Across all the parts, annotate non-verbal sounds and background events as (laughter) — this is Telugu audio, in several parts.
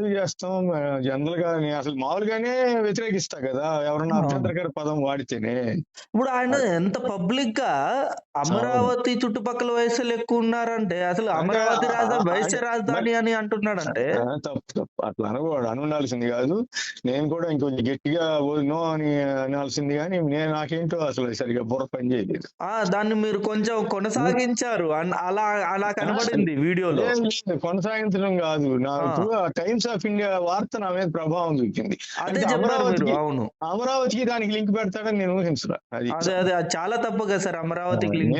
ఎందుకు చేస్తాం? జనరల్గా అసలు మామూలుగానే వ్యతిరేకిస్తా కదా. ఎవరన్నా. అభ్యంతరకర పదం వాడితేనే. ఇప్పుడు ఆయన ఎంత పబ్లిక్గా అమరావతి చుట్టుపక్కల వయసులు ఎక్కువ ఉన్నారంటే అసలు అమరావతి రాజధాని వైశ్య రాజధాని అని అంటున్నాడంటే తప్పు తప్పు. అట్లా అనకూడదు. అని ఉండాల్సింది కాదు. నేను కూడా ఇంకొంచెం గట్టిగా నో అని అనాల్సింది కానీ నేను నాకేంటో అసలు సరిగా బుర్ర పని చేయలేదు. ఆ దాన్ని మీరు కొంచెం కొనసాగించారు. అలా అలా కనబడింది వీడియోలో. కొనసాగించడం కాదు. నాకు టైమ్స్ ఆఫ్ ఇండియా వార్త నా మీద ప్రభావం చూపింది అమరావతికి అవును. అమరావతికి దానికి లింక్ పెడతాడని నేను ఊహించరా అది చాలా తప్పు కదా సార్ అమరావతికి లింక్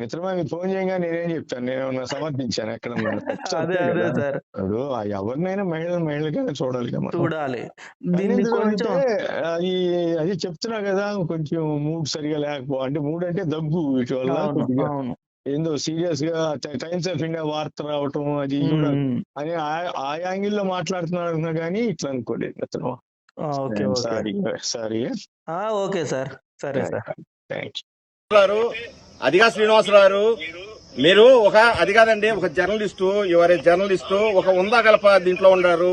మిత్రమా మీరు ఫోన్ చేయగా నేనేం చెప్తాను నేను సమర్థించాను ఎక్కడ (laughs) అదే అదే సార్. ఇప్పుడు ఎవరినైనా మహిళలు మహిళలుగానే చూడాలి. చూడాలి. దీన్ని కొంచెం అది అది చెప్తున్నా కదా కొంచెం మూడ్ సరిగా లేకపో అంటే మూడ్ అంటే దగ్గు వీటి వల్ల ఏందో సీరియస్గా టైమ్స్ ఆఫ్ ఇండియా వార్త రావటం అది కూడా. అని ఆ- యాంగిల్లో మాట్లాడుతున్నాడు అనుకున్నా కానీ ఇట్లా అనుకోలేదు ఆ, ఓకే సారీ సారీ ఆ, ఓకే సార్. సరే సార్. థ్యాంక్ గారు అదిగా శ్రీనివాసరావు గారు మీరు ఒక అది కాదండి ఒక జర్నలిస్టు ఎవరి జర్నలిస్టు ఒక ఉందా గలప దీంట్లో ఉన్నారు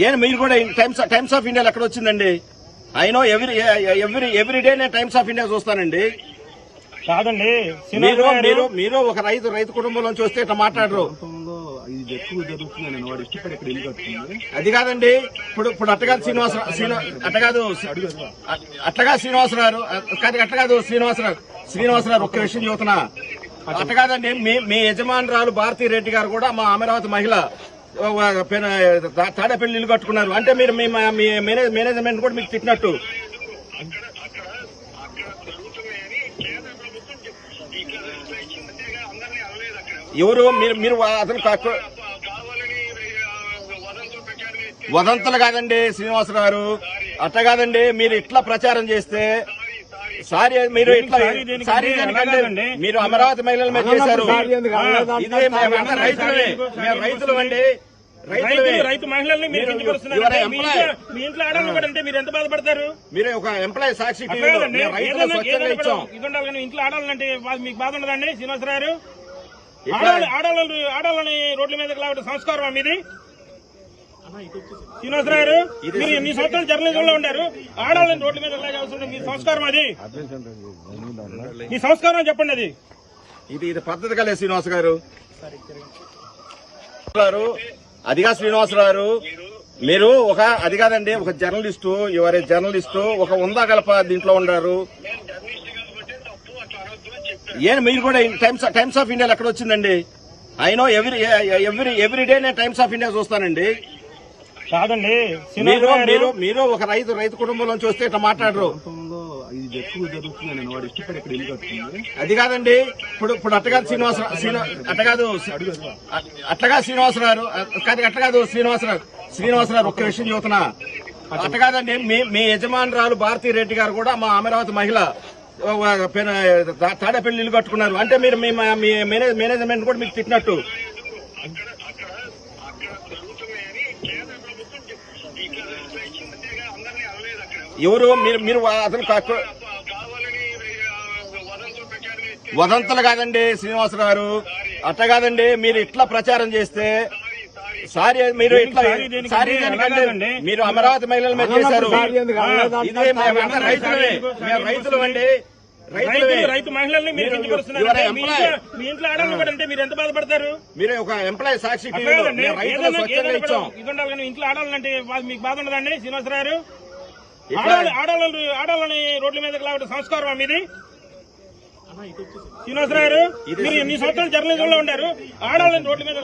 ఏం మీరు కూడా టైమ్స్ టైమ్స్ ఆఫ్ ఇండియాలో ఎక్కడ వచ్చిందండి? I know every every every day నేను టైమ్స్ ఆఫ్ ఇండియా చూస్తానండి. కాదండి. మీరు ఒక రైతు రైతు కుటుంబంలోంచి వస్తే ఇట్లా మాట్లాడరు. ఇది ఎక్కువ వాడు ఇష్టపడి ఇక్కడ ఇల్లు కట్టుకుంది అది కాదండి. ఇప్పుడు ఇప్పుడు అట్టగాదు శ్రీనివాసరావు శ్రీనివా అట్టగాదు అట్టగా శ్రీనివాసరావు. కాదు అట్టగాదు శ్రీనివాసరావు. శ్రీనివాసరావు ఒక్క విషయం చెబుతున్నా. అట్టగాదండి మీ మీ యజమానురాలు భారతీ రెడ్డి గారు కూడా మా అమరావతి మహిళ తాడేపల్లి ఇల్లు కట్టుకున్నారు. అంటే మీరు మీ మా- మీ మేనే- మేనేజ్మెంట్ కూడా మీకు తిట్టినట్టు. ఎవరు? మీరు మీరు అతను వదంతులు కాదండి శ్రీనివాసరావు గారు. అట్ట కాదండి మీరు ఇట్లా ప్రచారం చేస్తే సారీ మీరు ఇట్లా సారీ దేనికండి? మీరు అమరావతి మహిళల మీద చేశారు. ఇదే మేమంతా రైతులమే మేము రైతులు అండి. రైతు మహిళల్ని మీరు మీరు- మీ. ఇంట్లో ఆడవాళ్ళు కూడా అంటే ఎంత బాధపడతారు? మీరు ఒక ఎంప్లాయీ సాక్షి ఇంట్లో ఆడాలంటే మీకు బాధ ఉండదండి శ్రీనివాసరావు ఆడవాళ్ళు ఆడవాళ్ళు ఆడవాళ్ళని రోడ్ల మీద లావడం సంస్కారం మీది? శ్రీనివాసరావు గారు మీరు ఎన్ని సంవత్సరాలు జర్నలిజంలో ఉండారు ఆడవాళ్ళని రోడ్ల మీద మీ సంస్కారం అది. మీ సంస్కారం చెప్పండి అది. ఇది ఇది పద్ధతి కలే శ్రీనివాస్ గారు. గారు అదిగా శ్రీనివాసరావు మీరు ఒక అది కాదండి ఒక జర్నలిస్టు ఎవరి జర్నలిస్టు ఒక ఉందా గలప దీంట్లో ఉన్నారు. ఏం మీరు కూడా టైమ్స్ టైమ్స్ ఆఫ్ ఇండియాలో ఎక్కడ వచ్చిందండి? I know every every every day నేను టైమ్స్ ఆఫ్ ఇండియా చూస్తానండి. కాదండి మీరు మీరు మీరు ఒక రైతు రైతు కుటుంబంలోంచి వస్తే ఇట్లా మాట్లాడరు. అది కాదండి ఇప్పుడు ఇప్పుడు అట్టగాదు శ్రీనివాసరావు శ్రీనివా అట్టగాదు అట్టగా శ్రీనివాసరావు గారు కాదు అట్టగాదు శ్రీనివాసరావు శ్రీనివాసరావు ఒక్క విషయం చెబుతున్నా. అట్టగాదండి మీ మీ యజమానురాలు భారతీ రెడ్డి గారు కూడా మా అమరావతి మహిళ. తాడేపల్లి ఇల్లు కట్టుకున్నారు. అంటే మీరు మీ మీ మేనేజ్మెంట్ కూడా మీకు తిట్టినట్టు. ఎవరు? మీరు మీరు అతను వదంతులు కాదండి శ్రీనివాసరావు గారు. అట్ట కాదండి మీరు ఇట్లా ప్రచారం చేస్తే సారీ మీరు ఇట్లా సారీ. మీరు అమరావతి మహిళల మీద చేశారు. సారీ ఎందుకు? ఆ, ఇదే మేమంతా రైతులమే మేము రైతులు అండి. రైతులమే. రైతు మహిళల్ని మీరు కించపరుస్తున్నారు మీ. ఇంట్లో- మీ ఇంట్లో ఆడవాళ్ళు కూడా అంటే మీరు ఎంత బాధపడతారు? మీరు ఒక ఎంప్లాయీ సాక్షి ఇంట్లో ఆడాలంటే మీకు బాధ ఉండదండి శ్రీనివాసరావు గారు? ఇట్లా- ఆడవాళ్ళు ఆడవాళ్ళు ఆడవాళ్ళని రోడ్ల మీద లావడం సంస్కారం మీది? శ్రీనివాసరావు గారు మీరు ఎన్ని సంవత్సరాలు జర్నలిజంలో ఉండారు ఆడవాళ్ళని రోడ్ల మీద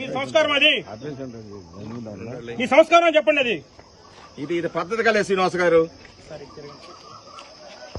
మీ సంస్కారం అది. మీ సంస్కారం చెప్పండి అది. ఇది ఇది పద్ధతి కలే శ్రీనివాస్ గారు.